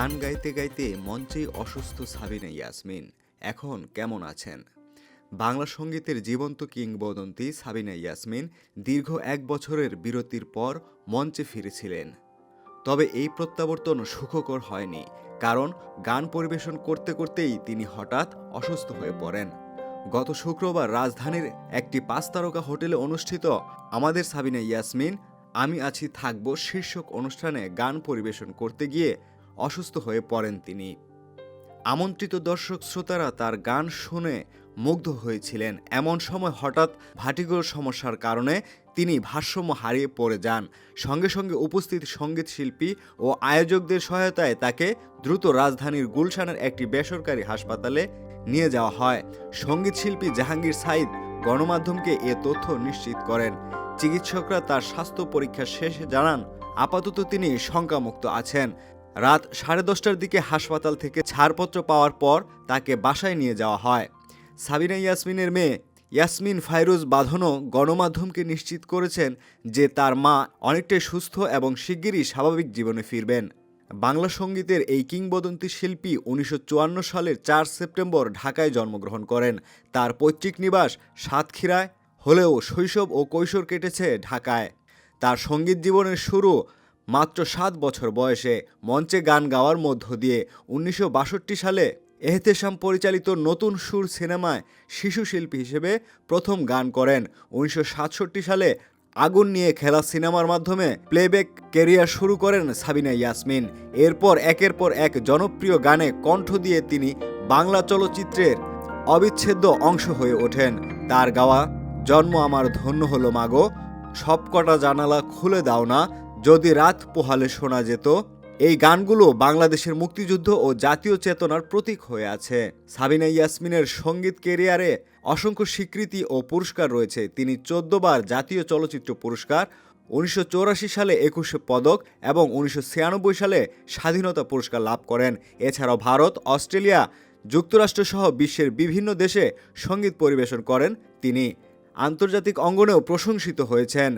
গান গাইতে গাইতে মঞ্চেই অসুস্থ সাবিনা ইয়াসমিন। এখন কেমন আছেন? বাংলা সঙ্গীতের জীবন্ত কিংবদন্তি সাবিনা ইয়াসমিন দীর্ঘ এক বছরের বিরতির পর মঞ্চে ফিরেছিলেন। তবে এই প্রত্যাবর্তন সুখকর হয়নি, কারণ গান পরিবেশন করতে করতেই তিনি হঠাৎ অসুস্থ হয়ে পড়েন। গত শুক্রবার রাজধানীর একটি পাঁচ তারকা হোটেলে অনুষ্ঠিত আমাদের সাবিনা ইয়াসমিন, আমি আছি থাকব শীর্ষক অনুষ্ঠানে গান পরিবেশন করতে গিয়ে অসুস্থ হয়ে পড়েন তিনি। আমন্ত্রিত দর্শক শ্রোতারা তার গান শুনে মুগ্ধ হয়েছিলেন। এমন সময় হঠাৎ ভাটিগোর সমস্যার কারণে তিনি ভারসাম্য হারিয়ে পড়ে যান। সঙ্গে সঙ্গে উপস্থিত সংগীত শিল্পী ও আয়োজকদের সহায়তায় তাকে দ্রুত রাজধানীর গুলশানের একটি বেসরকারি হাসপাতালে নিয়ে যাওয়া হয়। সংগীত শিল্পী জাহাঙ্গীর সাইদ গণমাধ্যমকে এ তথ্য নিশ্চিত করেন। চিকিৎসকরা তার স্বাস্থ্য পরীক্ষা শেষে জানান, আপাতত তিনি শঙ্কামুক্ত আছেন। রাত সাড়ে দশটার দিকে হাসপাতাল থেকে ছাড়পত্র পাওয়ার পর তাকে বাসায় নিয়ে যাওয়া হয়। সাবিনা ইয়াসমিনের মেয়ে ইয়াসমিন ফাইরুজ বাঁধনও গণমাধ্যমকে নিশ্চিত করেছেন যে তার মা অনেকটাই সুস্থ এবং শিগগিরই স্বাভাবিক জীবনে ফিরবেন। বাংলা সঙ্গীতের এই কিংবদন্তি শিল্পী উনিশশো চুয়ান্ন সালের চার সেপ্টেম্বর ঢাকায় জন্মগ্রহণ করেন। তার পৈতৃক নিবাস সাতক্ষীরায় হলেও শৈশব ও কৈশোর কেটেছে ঢাকায়। তার সংগীত জীবনের শুরু মাত্র সাত বছর বয়সে মঞ্চে গান গাওয়ার মধ্য দিয়ে উনিশশো বাষট্টি সালে এহতেশাম পরিচালিত নতুন সুর সিনেমায় শিশু শিল্পী হিসেবে প্রথম গান করেন। উনিশশো সাতষট্টি সালে আগুন নিয়ে খেলা সিনেমার মাধ্যমে প্লেব্যাক কেরিয়ার শুরু করেন সাবিনা ইয়াসমিন। এরপর একের পর এক জনপ্রিয় গানে কণ্ঠ দিয়ে তিনি বাংলা চলচ্চিত্রের অবিচ্ছেদ্য অংশ হয়ে ওঠেন। তার গাওয়া জন্ম আমার ধন্য হলো মাগো সবকটা জানালা খুলে দাও না যদি রাত পোহালে শোনা যেত, এই গানগুলো বাংলাদেশের মুক্তিযুদ্ধ ও জাতীয় চেতনার প্রতীক হয়ে আছে। সাবিনা ইয়াসমিনের সংগীত কেরিয়ারে অসংখ্য স্বীকৃতি ও পুরস্কার রয়েছে। তিনি চোদ্দ বার জাতীয় চলচ্চিত্র পুরস্কার, উনিশশো সালে একুশে পদক এবং উনিশশো ছিয়ানব্বই সালে স্বাধীনতা পুরস্কার লাভ করেন। এছাড়াও ভারত, অস্ট্রেলিয়া যুক্তরাষ্ট্রসহ বিশ্বের বিভিন্ন দেশে সংগীত পরিবেশন করেন তিনি। আন্তর্জাতিক অঙ্গনেও প্রশংসিত হয়েছেন।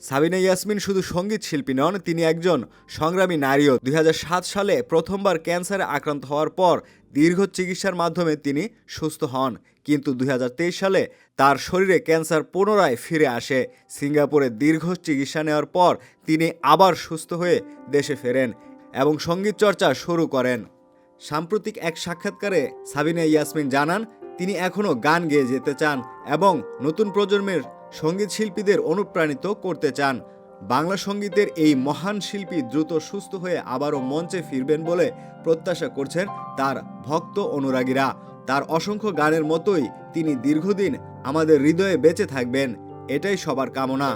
সাবিনা ইয়াসমিন শুধু সংগীত শিল্পী নন, তিনি একজন সংগ্রামী নারীও। দুই হাজার সাত সালে প্রথমবার ক্যান্সারে আক্রান্ত হওয়ার পর দীর্ঘ চিকিৎসার মাধ্যমে তিনি সুস্থ হন। কিন্তু দু হাজার তেইশ সালে তার শরীরে ক্যান্সার পুনরায় ফিরে আসে। সিঙ্গাপুরে দীর্ঘ চিকিৎসা নেওয়ার পর তিনি আবার সুস্থ হয়ে দেশে ফেরেন এবং সংগীত চর্চা শুরু করেন। সাম্প্রতিক এক সাক্ষাৎকারে সাবিনা ইয়াসমিন জানান, তিনি এখনও গান গেয়ে যেতে চান এবং নতুন প্রজন্মের সংগীত শিল্পীদের অনুপ্রাণিত করতে চান। বাংলা সঙ্গীতের এই মহান শিল্পী দ্রুত সুস্থ হয়ে আবারও মঞ্চে ফিরবেন বলে প্রত্যাশা করছেন তার ভক্ত অনুরাগীরা। তার অসংখ্য গানের মতোই তিনি দীর্ঘদিন আমাদের হৃদয়ে বেঁচে থাকবেন। এটাই সবার কামনা।